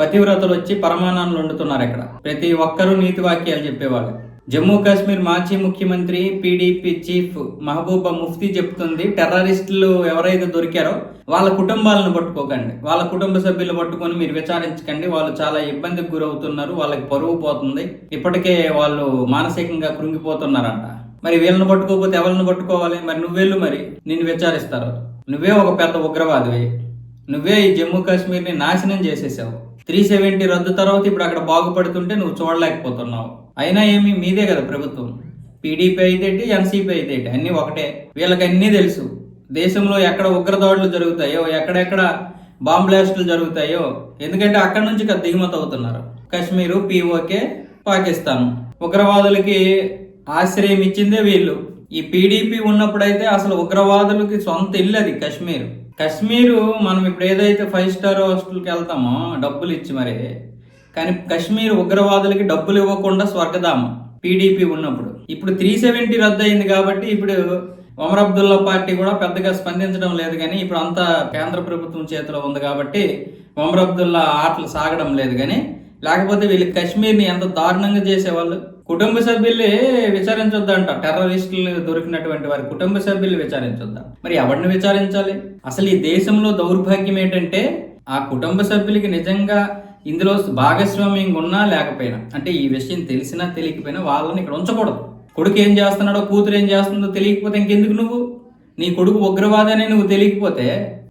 పతివ్రతలు వచ్చి పరమాణాలు వండుతున్నారు ఇక్కడ. ప్రతి ఒక్కరూ నీతి వాక్యాలు చెప్పేవాళ్ళు. జమ్మూ కాశ్మీర్ మాజీ ముఖ్యమంత్రి పీడీపీ చీఫ్ మహబూబా ముఫ్తీ చెప్తుంది టెర్రరిస్టులు ఎవరైతే దొరికారో వాళ్ళ కుటుంబాలను పట్టుకోకండి. వాళ్ళ కుటుంబ సభ్యులు పట్టుకొని మీరు విచారించకండి. వాళ్ళు చాలా ఇబ్బందికి గురవుతున్నారు. వాళ్ళకి పరువు పోతుంది. ఇప్పటికే వాళ్ళు మానసికంగా కృంగిపోతున్నారంట. మరి వీళ్ళని పట్టుకోకపోతే ఎవరిని పట్టుకోవాలి? మరి నువ్వేళ్ళు మరి. నిన్ను విచారిస్తారు. నువ్వే ఒక పెద్ద ఉగ్రవాదివి. నువ్వే ఈ జమ్మూ కాశ్మీర్ని నాశనం చేసేసావు. త్రీ సెవెంటీ రద్దు తర్వాత ఇప్పుడు అక్కడ బాగుపడుతుంటే నువ్వు చూడలేకపోతున్నావు. అయినా ఏమి? మీదే కదా ప్రభుత్వం. పీడీపీ అయితే ఎన్సీపీ అయితే అన్నీ ఒకటే. వీళ్ళకి అన్నీ తెలుసు. దేశంలో ఎక్కడ ఉగ్రదాడులు జరుగుతాయో ఎక్కడెక్కడ బాంబ్ బ్లాస్టులు జరుగుతాయో ఎందుకంటే అక్కడ నుంచి దిగుమతి అవుతున్నారు. కశ్మీరు పీఓకే పాకిస్తాన్. ఉగ్రవాదులకి ఆశ్రయం ఇచ్చిందే వీళ్ళు. ఈ పీడీపీ ఉన్నప్పుడైతే అసలు ఉగ్రవాదులకి సొంత ఇల్లు అది కాశ్మీర్. కాశ్మీరు మనం ఇప్పుడు ఏదైతే ఫైవ్ స్టార్ హాస్టల్కి వెళ్తామో డబ్బులు ఇచ్చి మరి. కానీ కాశ్మీర్ ఉగ్రవాదులకి డబ్బులు ఇవ్వకుండా స్వర్గధామం పీడీపీ ఉన్నప్పుడు. ఇప్పుడు త్రీ సెవెంటీ రద్దు అయింది కాబట్టి ఇప్పుడు ఒమర్ అబ్దుల్లా పార్టీ కూడా పెద్దగా స్పందించడం లేదు కానీ ఇప్పుడు అంతా కేంద్ర ప్రభుత్వం చేతిలో ఉంది కాబట్టి ఒమర్ అబ్దుల్లా ఆటలు సాగడం లేదు కానీ లేకపోతే వీళ్ళు కాశ్మీర్ని ఎంత దారుణంగా చేసేవాళ్ళు? కుటుంబ సభ్యులే విచారించొద్దంట. టెర్రరిస్టులు దొరికినటువంటి వారి కుటుంబ సభ్యులు విచారించొద్దా. మరి ఎవరిని విచారించాలి? అసలు ఈ దేశంలో దౌర్భాగ్యం ఏంటంటే ఆ కుటుంబ సభ్యులకి నిజంగా ఇందులో భాగస్వామ్యం ఉన్నా లేకపోయినా అంటే ఈ విషయం తెలిసినా తెలియకపోయినా వాళ్ళని ఇక్కడ ఉంచకూడదు. కొడుకు ఏం చేస్తున్నాడో కూతురు ఏం చేస్తుందో తెలియకపోతే ఇంకెందుకు నువ్వు? నీ కొడుకు ఉగ్రవాది అని నువ్వు తెలియకపోతే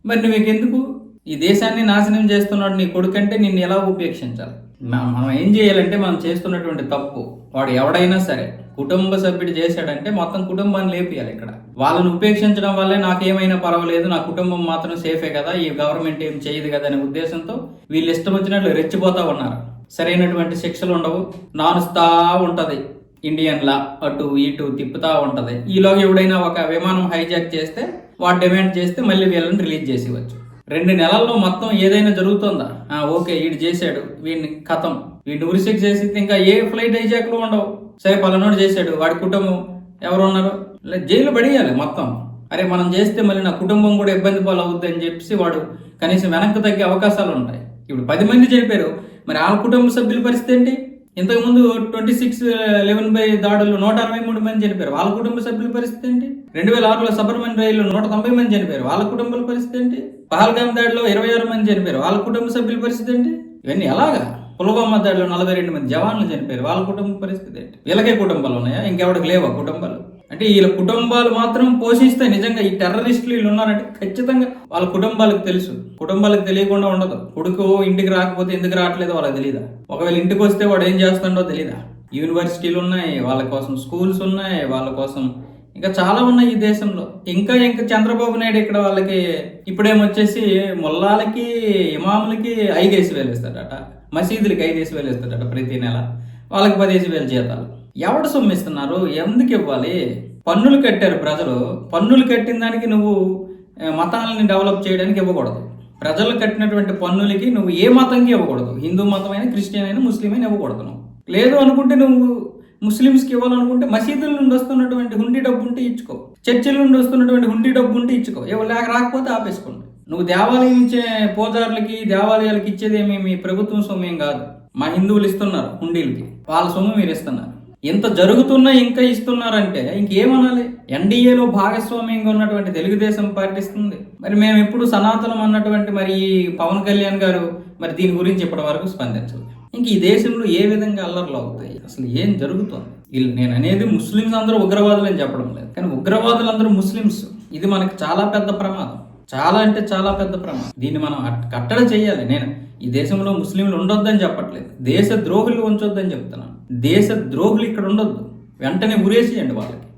మరి నువ్వు ఇంకెందుకు? ఈ దేశాన్ని నాశనం చేస్తున్నాడు నీ కొడుకు అంటే నిన్ను ఎలా ఉపేక్షించాలి? మనం ఏం చేయాలంటే మనం చేస్తున్నటువంటి తప్పు వాడు ఎవడైనా సరే కుటుంబ సభ్యుడు చేశాడంటే మొత్తం కుటుంబాన్ని లేపియాలి ఇక్కడ. వాళ్ళని ఉపేక్షించడం వల్లే నాకేమైనా పర్వాలేదు నా కుటుంబం మాత్రం సేఫే కదా ఈ గవర్నమెంట్ ఏం చేయదు కదా అనే ఉద్దేశంతో వీళ్ళు ఇష్టం వచ్చినట్లు రెచ్చిపోతా ఉన్నారు. సరైనటువంటి శిక్షలు ఉండవు నానుస్తా ఉంటుంది. ఇండియన్ లా అటు ఇటు తిప్పుతా ఉంటుంది. ఈలోగా ఎవడైనా ఒక విమానం హైజాక్ చేస్తే వాడు డిమాండ్ చేస్తే మళ్ళీ వీళ్ళని రిలీజ్ చేసేవచ్చు రెండు నెలల్లో మొత్తం ఏదైనా జరుగుతుందా? ఆ, ఓకే వీడు చేశాడు. వీడిని కథం. వీడిని ఉరిశిక్ చేసి ఇంకా ఏ ఫ్లైట్ హైజాక్లు ఉండవు. సరే పలానోడు చేశాడు. వాడి కుటుంబం ఎవరు ఉన్నారు? జైలు పడేయాలి మొత్తం. అరే మనం చేస్తే మళ్ళీ నా కుటుంబం కూడా ఇబ్బంది పాలవుద్ది అని చెప్పేసి వాడు కనీసం వెనక్కి తగ్గే అవకాశాలు ఉంటాయి. ఇప్పుడు పది మంది చనిపోయారు. మరి ఆ కుటుంబ సభ్యుల పరిస్థితి ఏంటి? ఇంతకుముందు ట్వంటీ సిక్స్ లెవెన్ బై దాడులు నూట అరవై మూడు మంది చనిపోయారు. వాళ్ళ కుటుంబ సభ్యుల పరిస్థితి ఏంటి? రెండు వేల ఆరులో సబర్మన్ రైలు నూట తొంభై మంది చనిపోయారు. వాళ్ళ కుటుంబాల పరిస్థితి ఏంటి? పహల్గామ్ దాడిలో ఇరవై ఆరు మంది చనిపోయారు. వాళ్ళ కుటుంబ సభ్యుల పరిస్థితి ఏంటి? ఇవన్నీ ఎలాగా? పుల్వామా దాడిలో నలభై రెండు మంది జవాన్లు చనిపోయారు. వాళ్ళ కుటుంబ పరిస్థితి ఏంటి? వీళ్ళకే కుటుంబాలు ఉన్నాయా? ఇంకెవడికి లేవా కుటుంబాలు? అంటే వీళ్ళ కుటుంబాలు మాత్రం పోషిస్తే నిజంగా ఈ టెర్రరిస్టులు వీళ్ళు ఉన్నారంటే ఖచ్చితంగా వాళ్ళ కుటుంబాలకు తెలుసు. కుటుంబాలకు తెలియకుండా ఉండదు. కొడుకు ఇంటికి రాకపోతే ఎందుకు రావట్లేదో వాళ్ళకి తెలియదా ఒకవేళ ఇంటికి వస్తే వాడు ఏం చేస్తుండో తెలియదా యూనివర్సిటీలు ఉన్నాయి. వాళ్ళ కోసం స్కూల్స్ ఉన్నాయి. వాళ్ళ కోసం ఇంకా చాలా ఉన్నాయి ఈ దేశంలో. ఇంకా ఇంకా చంద్రబాబు నాయుడు ఇక్కడ వాళ్ళకి ఇప్పుడేమొచ్చేసి ముల్లాలకి ఇమాములకి ఐదేసి వేలు ఇస్తాడట మసీదులకి ఐదేసి వేలు ఇస్తాడట ప్రతి నెల. వాళ్ళకి పదేసి వేలు జీతాలు. ఎవడు సొమ్మిస్తున్నారు? ఎందుకు ఇవ్వాలి? పన్నులు కట్టారు ప్రజలు. పన్నులు కట్టిన దానికి నువ్వు మతాలని డెవలప్ చేయడానికి ఇవ్వకూడదు. ప్రజలు కట్టినటువంటి పన్నులకి నువ్వు ఏ మతంకి ఇవ్వకూడదు. హిందూ మతమైన క్రిస్టియన్ అయినా ముస్లిం అయినా ఇవ్వకూడదు నువ్వు. లేదు అనుకుంటే నువ్వు ముస్లిమ్స్కి ఇవ్వాలనుకుంటే మసీదుల నుండి వస్తున్నటువంటి హుండీ డబ్బు ఉంటే ఇచ్చుకో. చర్చిల నుండి వస్తున్నటువంటి హుండీ డబ్బు ఉంటే ఇచ్చుకో. లేక రాకపోతే ఆపేసుకోండి. నువ్వు దేవాలయం ఇచ్చే పూజారులకి దేవాలయాలకి ఇచ్చేది మీ ప్రభుత్వం సొమ్మేం కాదు. మా హిందువులు ఇస్తున్నారు హుండీలకి. వాళ్ళ సొమ్ము మీరు ఇస్తున్నారు. ఇంత జరుగుతున్నా ఇంకా ఇస్తున్నారంటే ఇంకేమనాలి? ఎన్డీఏలో భాగస్వామ్యంగా ఉన్నటువంటి తెలుగుదేశం పార్టీ ఇస్తుంది. మరి మేము ఎప్పుడు సనాతనం అన్నటువంటి మరి ఈ పవన్ కళ్యాణ్ గారు మరి దీని గురించి ఇప్పటి వరకు స్పందించలేదు. ఇంక ఈ దేశంలో ఏ విధంగా అల్లర్లు అవుతాయి? అసలు ఏం జరుగుతుంది? వీళ్ళు నేను అనేది ముస్లిమ్స్ అందరూ ఉగ్రవాదులు అని చెప్పడం లేదు. కానీ ఉగ్రవాదులు అందరూ ముస్లిమ్స్. ఇది మనకి చాలా పెద్ద ప్రమాదం. చాలా అంటే చాలా పెద్ద ప్రమాదం. దీన్ని మనం కట్టడి చేయాలి. నేను ఈ దేశంలో ముస్లింలు ఉండొద్దని చెప్పట్లేదు. దేశ ద్రోహులు ఉంచొద్దని చెప్తున్నాను. దేశ ద్రోహులు ఇక్కడ ఉండొద్దు. వెంటనే ఉరేసేయండి వాళ్ళకి.